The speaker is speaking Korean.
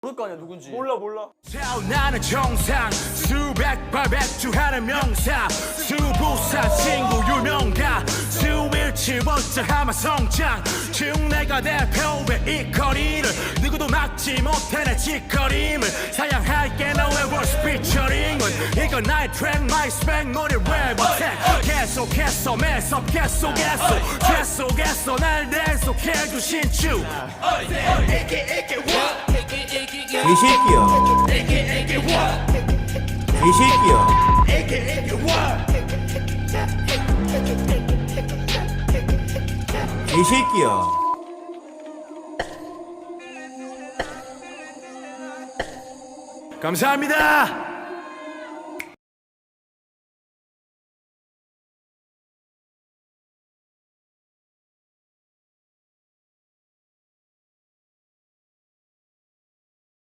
모를 거 아니야 누군지. 몰라 몰라. 나는 정상 수백 발 백 주하는 명사 수부산 친구 유명가 수일치 원자 하마 성장 지금 내가 대표의 이 거리를 누구도 막지 못해 내 짓거림을 사양할게 너의 worst 피처링은 이건 나의 트랙 마이 스펙 너를 왜 못해 계속해서 매섭겠어 계속 계속해서 날 계속해 주 신축 개새끼야. 개새끼야. 개새끼야. 감사합니다